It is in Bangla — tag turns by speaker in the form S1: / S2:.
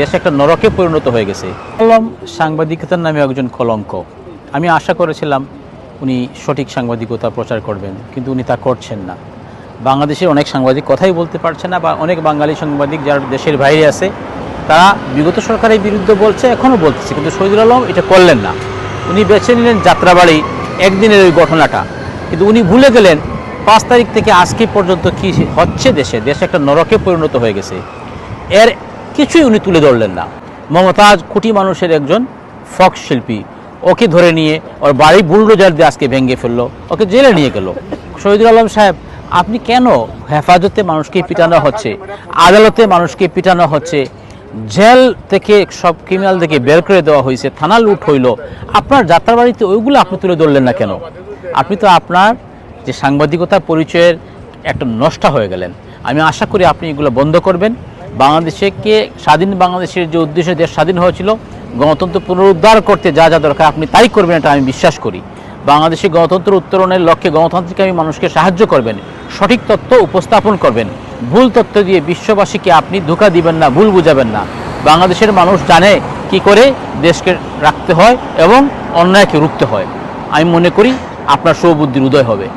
S1: দেশ একটা নরকে পরিণত হয়ে গেছে। কলম সাংবাদিকতার নামে একজন কলঙ্ক। আমি আশা করেছিলাম উনি সঠিক সাংবাদিকতা প্রচার করবেন, কিন্তু উনি তা করছেন না। বাংলাদেশের অনেক সাংবাদিক কথাই বলতে পারছে না, বা অনেক বাঙালি সাংবাদিক যারা দেশের বাইরে আছে, তারা বিগত সরকারের বিরুদ্ধে বলছে এখনও বলতেছে, কিন্তু শহীদুল আলম এটা করলেন না। উনি বেছে নিলেন যাত্রাবাড়ি, একদিনের ওই ঘটনাটা। কিন্তু উনি ভুলে গেলেন পাঁচ তারিখ থেকে আজকে পর্যন্ত কি হচ্ছে দেশে। দেশ একটা নরকে পরিণত হয়ে গেছে। এর কিছুই উনি তুলে ধরলেন না। মমতাজ কোটি মানুষের একজন ফক শিল্পী। ওকে ধরে নিয়ে ওর বাড়ি বুলডোজার দিয়ে আজকে ভেঙে ফেলল, ওকে জেলে নিয়ে গেল। শহীদুল আলম সাহেব, আপনি কেন হেফাজতে মানুষকে পিটানো হচ্ছে, আদালতে মানুষকে পিটানো হচ্ছে, জেল থেকে সব ক্রিমিনাল থেকে বের করে দেওয়া হয়েছে, থানা লুট হইল, আপনার যাত্রাবাড়িতে ওইগুলো আপনি তুলে ধরলেন না কেন? আপনি তো আপনার যে সাংবাদিকতার পরিচয়ের একটা নষ্ট হয়ে গেলেন। আমি আশা করি আপনি এগুলো বন্ধ করবেন। বাংলাদেশকে স্বাধীন বাংলাদেশের যে উদ্দেশ্যে, দেশ স্বাধীন হয়েছিল, গণতন্ত্র পুনরুদ্ধার করতে যা যা দরকার, আপনি তাই করবেন, এটা আমি বিশ্বাস করি। বাংলাদেশে গণতন্ত্র উত্তরণের লক্ষ্যে গণতান্ত্রিক মানুষকে সাহায্য করবেন, সঠিক তথ্য উপস্থাপন করবেন। ভুল তথ্য দিয়ে বিশ্ববাসীকে আপনি ধোকা দিবেন না, ভুল বুঝাবেন না। বাংলাদেশের মানুষ জানে কি করে দেশকে রাখতে হয় এবং অন্যায়কে রুখতে হয়। আমি মনে করি আপনার সৌবুদ্ধির উদয় হবে।